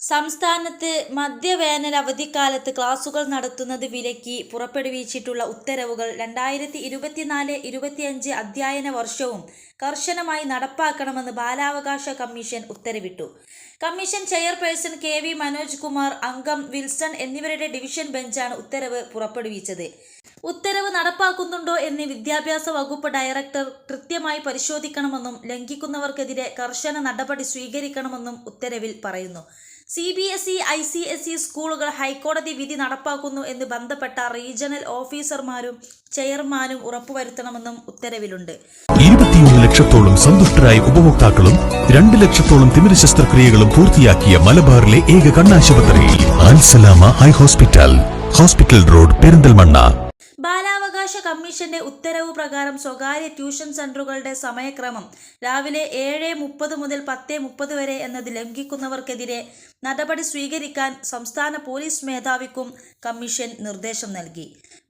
സംസ്ഥാനത്ത് മധ്യവേനൽ അവധിക്കാലത്ത് ക്ലാസുകൾ നടത്തുന്നത് വിലക്കി പുറപ്പെടുവിച്ചിട്ടുള്ള ഉത്തരവുകൾ രണ്ടായിരത്തി ഇരുപത്തിനാല് ഇരുപത്തിയഞ്ച് അധ്യയന വർഷവും കർശനമായി നടപ്പാക്കണമെന്ന് ബാലാവകാശ കമ്മീഷൻ ഉത്തരവിട്ടു. Commission chairperson K V Manoj Kumar അംഗം വിൽസൺ എന്നിവരുടെ ഡിവിഷൻ ബെഞ്ചാണ് ഉത്തരവ് പുറപ്പെടുവിച്ചത്. ഉത്തരവ് നടപ്പാക്കുന്നുണ്ടോ എന്ന് വിദ്യാഭ്യാസ വകുപ്പ് ഡയറക്ടർ കൃത്യമായി പരിശോധിക്കണമെന്നും ലംഘിക്കുന്നവർക്കെതിരെ കർശന നടപടി സ്വീകരിക്കണമെന്നും ഉത്തരവിൽ പറയുന്നു. C B S E I C S E സ്കൂളുകൾ ഹൈക്കോടതി വിധി നടപ്പാക്കുന്നു എന്ന് ബന്ധപ്പെട്ട റീജിയണൽ ഓഫീസർമാരും ചെയർമാനും ഉറപ്പുവരുത്തണമെന്നും ഉത്തരവിലുണ്ട്. ഇരുപത്തിയൊന്ന് ലക്ഷത്തോളം സന്തുഷ്ടരായ ഉപഭോക്താക്കളും രണ്ട് ലക്ഷത്തോളം തിമിര ശസ്ത്രക്രിയകളും പൂർത്തിയാക്കിയ മലബാറിലെ ഏക കണ്ണാശുപത്രി high hospital hospital road Perinthalmanna. ബാലാവകാശ കമ്മീഷന്റെ ഉത്തരവ് പ്രകാരം സ്വകാര്യ ട്യൂഷൻ സെന്ററുകളുടെ സമയക്രമം രാവിലെ ഏഴ് മുപ്പത് മുതൽ പത്ത് മുപ്പത് വരെ എന്നത് ലംഘിക്കുന്നവർക്കെതിരെ നടപടി സ്വീകരിക്കാൻ സംസ്ഥാന പോലീസ് മേധാവിക്കും കമ്മീഷൻ നിർദ്ദേശം നൽകി.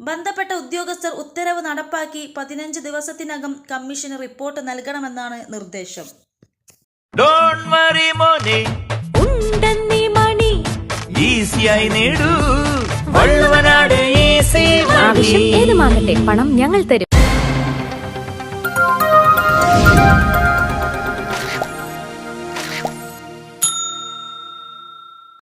ബന്ധപ്പെട്ട ഉദ്യോഗസ്ഥർ ഉത്തരവ് നടപ്പാക്കി പതിനഞ്ച് ദിവസത്തിനകം കമ്മീഷന് റിപ്പോർട്ട് നൽകണമെന്നാണ് നിർദ്ദേശം. ഡോണ്ട് വറി മോനെ. ഉണ്ടെന്നീ മണി. ഈസിയായി നേടൂ. വള്ളുവനാട് ഈസി ആവശ്യം ഏതുമാകട്ടെ പണം ഞങ്ങൾ തരും.